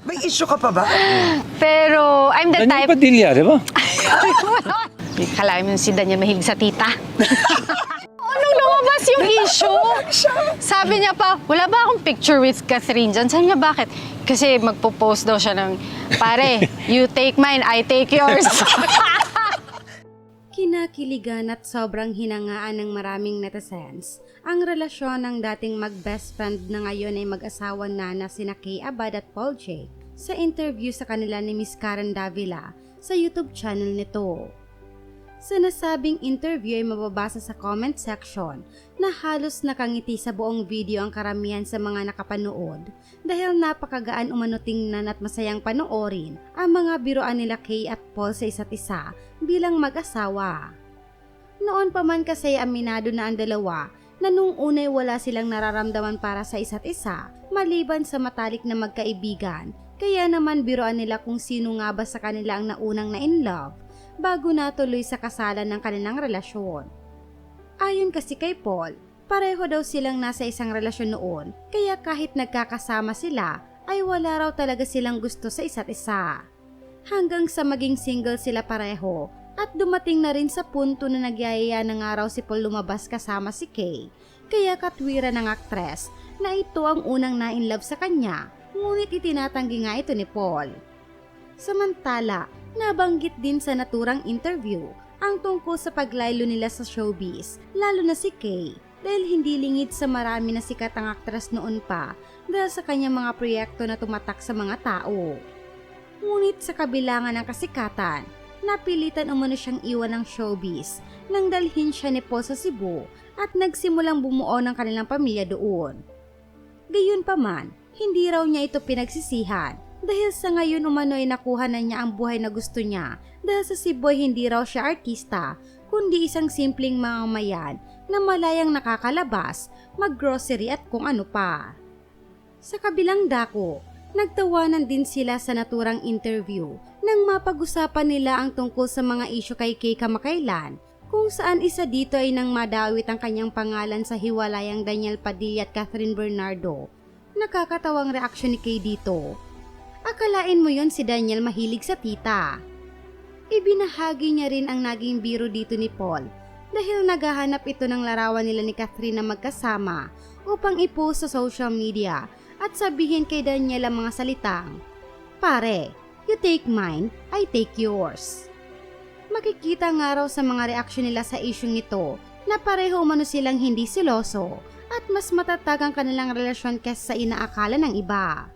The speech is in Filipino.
May issue ka pa ba? Pero I'm the Daniel type... Padilla, di ba? Kalahin mo si Daniel mahilig sa tita. Anong lumabas yung issue? Sabi niya pa, wala ba akong picture with Catherine dyan? Sabi niya, bakit? Kasi magpo-post daw siya ng, pare, you take mine, I take yours. Kinakiligan at sobrang hinangaan ng maraming netizens ang relasyon ng dating mag-best friend na ngayon ay mag-asawa na na sina Kay Abad at Paul Jake sa interview sa kanila ni Miss Karen Davila sa YouTube channel nito. Sa nasabing interview ay mababasa sa comment section na halos nakangiti sa buong video ang karamihan sa mga nakapanood dahil napakagaan umano tingnan at masayang panoorin ang mga biroan nila Kay at Paul sa isa't isa bilang mag-asawa. Noon pa man kasi aminado na ang dalawa na nung unay wala silang nararamdaman para sa isa't isa maliban sa matalik na magkaibigan kaya naman biroan nila kung sino nga ba sa kanila ang naunang na in love bago natuloy sa kasalan ng kanilang relasyon. Ayon kasi kay Paul, pareho daw silang nasa isang relasyon noon kaya kahit nagkakasama sila ay wala raw talaga silang gusto sa isa't isa. Hanggang sa maging single sila pareho at dumating na rin sa punto na nagyayaya na nga raw si Paul lumabas kasama si Kay. Kaya katwira ng aktres na ito ang unang na-inlove sa kanya ngunit itinatanggi nga ito ni Paul. Samantala, nabanggit din sa naturang interview ang tungkol sa paglaylo nila sa showbiz, lalo na si Kay, dahil hindi lingid sa marami na sikat ang aktres noon pa dahil sa kanyang mga proyekto na tumatak sa mga tao. Ngunit sa kabilangan ng kasikatan, napilitan umano siyang iwan ng showbiz nang dalhin siya ni Paul sa Cebu at nagsimulang bumuo ng kanilang pamilya doon. Gayunpaman, hindi raw niya ito pinagsisihan dahil sa ngayon umano ay nakuha na niya ang buhay na gusto niya dahil sa Cebu ay hindi raw siya artista kundi isang simpleng mamamayan na malayang nakakalabas, maggrocery at kung ano pa. Sa kabilang dako, nagtawanan din sila sa naturang interview nang mapag-usapan nila ang tungkol sa mga isyu kay Kay kamakailan kung saan isa dito ay nang madawit ang kanyang pangalan sa hiwalayang Daniel Padilla at Catherine Bernardo. Nakakatawang reaksyon ni Kay dito. Akalain mo yon si Daniel mahilig sa tita. Ibinahagi niya rin ang naging biro dito ni Paul dahil naghahanap ito ng larawan nila ni Catherine na magkasama upang ipost sa social media at sabihin kay Daniel ang mga salitang, Pare, you take mine, I take yours. Makikita nga raw sa mga reaksyon nila sa isyong ito na pareho umano silang hindi siloso at mas matatag ang kanilang relasyon kesa sa inaakala ng iba.